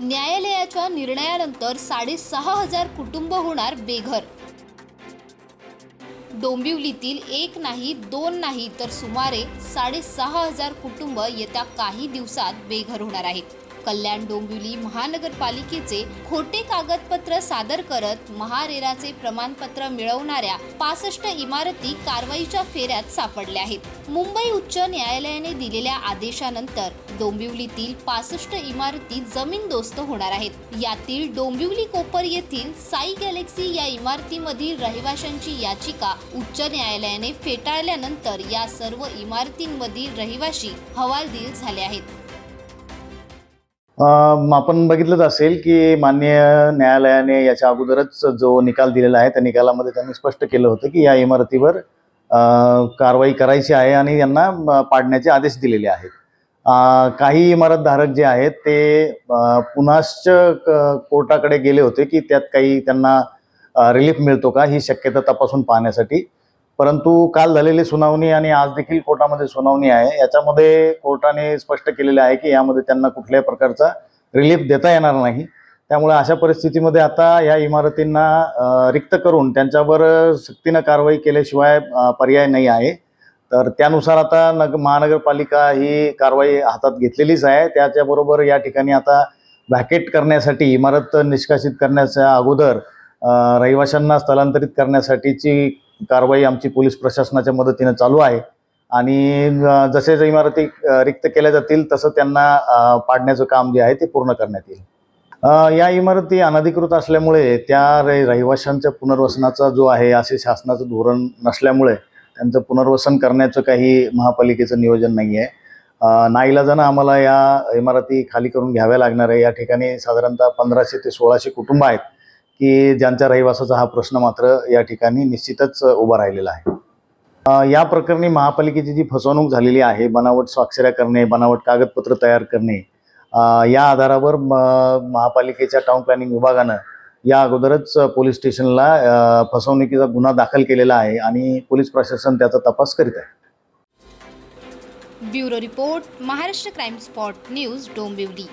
न्यायालयाच्या निर्णयानंतर साडेसहा हजार कुटुंब होणार बेघर. डोंबिवलीतील एक नाही दोन नाही तर सुमारे साडेसहा हजार कुटुंब येत्या काही दिवसात बेघर होणार आहेत. कल्याण डोंबिवली महानगरपालिकेचे खोटे कागदपत्र सादर करत महारेराचे प्रमाणपत्र मिळवणाऱ्या पासष्ट इमारती कारवाईच्या फेऱ्यात सापडल्या आहेत. मुंबई उच्च न्यायालयाने दिलेल्या आदेशानंतर डोंबिवलीतील पासष्ट इमारती जमीनदोस्त होणार आहेत. यातील डोंबिवली कोपर येथील साई गॅलेक्सी या इमारतीमधील रहिवाशांची याचिका उच्च न्यायालयाने फेटाळल्यानंतर या सर्व इमारतींमधील रहिवाशी हवालदिल झाले आहेत. आपण बघितलंच असेल की माननीय न्यायालयाने याच्या अगोदरच जो निकाल दिलेला आहे त्या निकालामध्ये त्यांनी स्पष्ट केलं होतं की या इमारतीवर कारवाई करायची आहे आणि यांना पाडण्याचे आदेश दिलेले आहेत. काही इमारतधारक जे आहेत ते पुन्हाश्च क- कोर्टाकडे गेले होते की त्यात काही त्यांना रिलीफ मिळतो का ही शक्यता तपासून पाहण्यासाठी. परंतु काल झालेली सुनावणी आणि आज देखील कोर्टामध्ये सुनावणी आहे. याच्यामध्ये कोर्टाने स्पष्ट केलेले आहे की यामध्ये त्यांना कुठल्याही प्रकारचा रिलीफ देता येणार नाही. त्यामुळे अशा परिस्थितीमध्ये आता या इमारतींना रिक्त करून त्यांच्यावर सक्तीनं कारवाई केल्याशिवाय पर्याय नाही आहे. तर त्यानुसार आता नग महानगरपालिका ही कारवाई हातात घेतलेलीच आहे. त्याच्याबरोबर या ठिकाणी आता व्हॅकेट करण्यासाठी इमारत निष्कासित करण्याच्या अगोदर रहिवाशांना स्थलांतरित करण्यासाठीची कारवाई आमची पोलीस प्रशासनाच्या मदतीनं चालू आहे. आणि जसे जे इमारती रिक्त केल्या जातील तसं त्यांना पाडण्याचं काम जे आहे ते पूर्ण करण्यात येईल. या इमारती अनधिकृत असल्यामुळे त्या रे- रहिवाशांच्या पुनर्वसनाचा जो आहे असे शासनाचं धोरण नसल्यामुळे त्यांचं पुनर्वसन करण्याचं काही महापालिकेचं नियोजन नाही आहे नाईलाजानं आम्हाला या इमारती खाली करून घ्याव्या लागणार आहे. या ठिकाणी साधारणतः पंधराशे ते सोळाशे कुटुंब आहेत. की ज्यांच्या रहिवासाचा हा प्रश्न मात्र या ठिकाणी निश्चितच उभा राहिलेला आहे. या प्रकरणी महापालिकेची जी फसवणूक झालेली आहे बनावट स्वाक्षऱ्या करणे बनावट कागदपत्र तयार करणे या आधारावर म- महापालिकेच्या टाउन प्लॅनिंग विभागानं या अगोदरच पोलीस स्टेशनला फसवणुकीचा गुन्हा दाखल केलेला आहे आणि पोलीस प्रशासन त्याचा तपास करीत आहे. Bureau report Maharashtra crime spot news Dombivli.